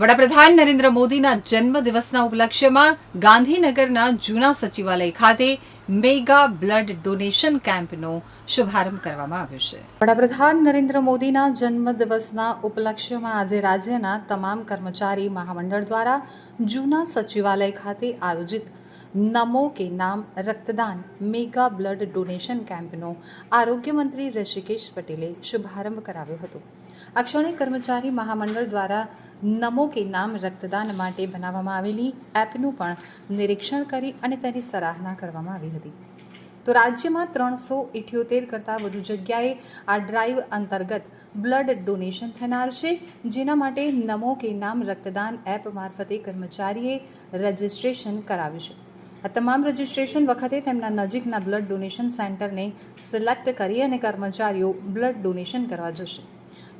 વડાપ્રધાન નરેન્દ્ર મોદીના જન્મદિવસના ઉપલક્ષ્યમાં ગાંધીનગરના જૂના સચિવાલય ખાતે મેગા બ્લડ ડોનેશન કેમ્પનો શુભારંભ કરવામાં આવ્યો છે. વડાપ્રધાન નરેન્દ્ર મોદીના જન્મદિવસના ઉપલક્ષ્યમાં આજે રાજ્યના તમામ કર્મચારી મહામંડળ દ્વારા જૂના સચિવાલય ખાતે આયોજિત નમો કે નામ રક્તદાન મેગા બ્લડ ડોનેશન કેમ્પનો આરોગ્યમંત્રી ઋષિકેશ પટેલે શુભારંભ કરાવ્યો હતો આ કર્મચારી મહામંડળ દ્વારા નમો કે નામ રક્તદાન માટે બનાવવામાં આવેલી એપનું પણ નિરીક્ષણ કરી અને તેની સરાહના કરવામાં આવી હતી. તો રાજ્યમાં ત્રણસો ઇઠ્યોતેર કરતાં વધુ જગ્યાએ આ ડ્રાઈવ અંતર્ગત બ્લડ ડોનેશન થનાર છે, જેના માટે નમો કે નામ રક્તદાન એપ મારફતે કર્મચારીએ રજિસ્ટ્રેશન કરાવ્યું છે. આ તમામ રજિસ્ટ્રેશન વખતે તેમના નજીકના બ્લડ ડોનેશન સેન્ટરને સિલેક્ટ કરી અને કર્મચારીઓ બ્લડ ડોનેશન કરવા જશે.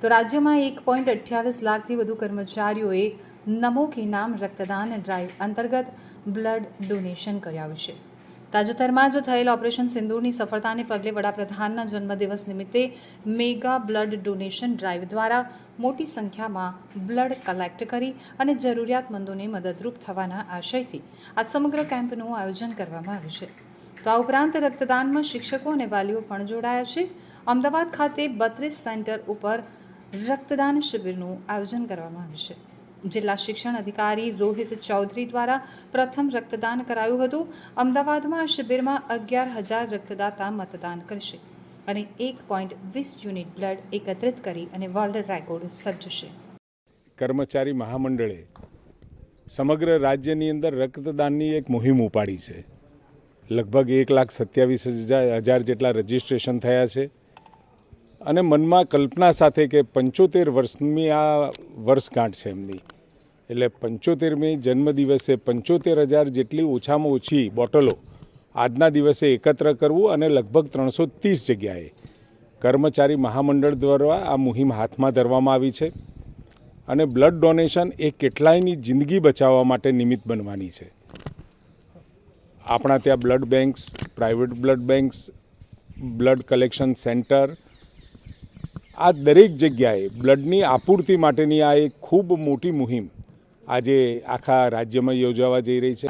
તો રાજ્યમાં એક પોઈન્ટ અઠ્યાવીસ લાખથી વધુ કર્મચારીઓએ નમો કે નામ રક્તદાન ડ્રાઈવ અંતર્ગત બ્લડ ડોનેશન કર્યું છે. તાજેતરમાં જ થયેલ ઓપરેશન સિંદૂરની સફળતાને પગલે વડાપ્રધાનના જન્મદિવસ નિમિત્તે મેગા બ્લડ ડોનેશન ડ્રાઈવ દ્વારા મોટી સંખ્યામાં બ્લડ કલેક્ટ કરી અને જરૂરિયાતમંદોને મદદરૂપ થવાના આશયથી આ સમગ્ર કેમ્પનું આયોજન કરવામાં આવ્યું છે. તો આ ઉપરાંત રક્તદાનમાં શિક્ષકો અને વાલીઓ પણ જોડાયા છે. અમદાવાદ ખાતે બત્રીસ સેન્ટર ઉપર રક્તદાન શિબિરનું આયોજન કરવામાં આવ્યું છે. જિલ્લા શિક્ષણ અધિકારી રોહિત ચૌધરી દ્વારા પ્રથમ રક્તદાન કરાયું હતું. અમદાવાદમાં આ શિબિરમાં અગિયાર હજાર રક્તદાતા મતદાન કરશે અને એક પોઈન્ટ વીસ યુનિટ બ્લડ એકત્રિત કરી અને વર્લ્ડ રેકોર્ડ સર્જશે. કર્મચારી મહામંડળે સમગ્ર રાજ્યની અંદર રક્તદાનની એક મુહિમ ઉપાડી છે. લગભગ એક લાખ સત્યાવીસ હજાર જેટલા રજિસ્ટ્રેશન થયા છે. અને મનમાં કલ્પના સાથે કે પંચોતેર વર્ષની આ વર્ષગાંઠ છે એમની. એટલે પંચોતેરમી જન્મદિવસે પંચોતેર હજાર જેટલી ઓછામાં ઓછી બોટલો આજના દિવસે એકત્ર કરવું અને લગભગ ત્રણસો ત્રીસ જગ્યાએ કર્મચારી મહામંડળ દ્વારા આ મુહિમ હાથમાં ધરવામાં આવી છે અને બ્લડ ડોનેશન એ કેટલાયની જિંદગી બચાવવા માટે નિમિત્ત બનવાની છે. આપણા ત્યાં blood banks, private blood banks, blood collection centre આ દરેક જગ્યાએ બ્લડની આપૂર્તિ માટેની આ એક ખૂબ મોટી મુહિમ આજે આખા રાજ્યમાં યોજાવા જઈ રહી છે.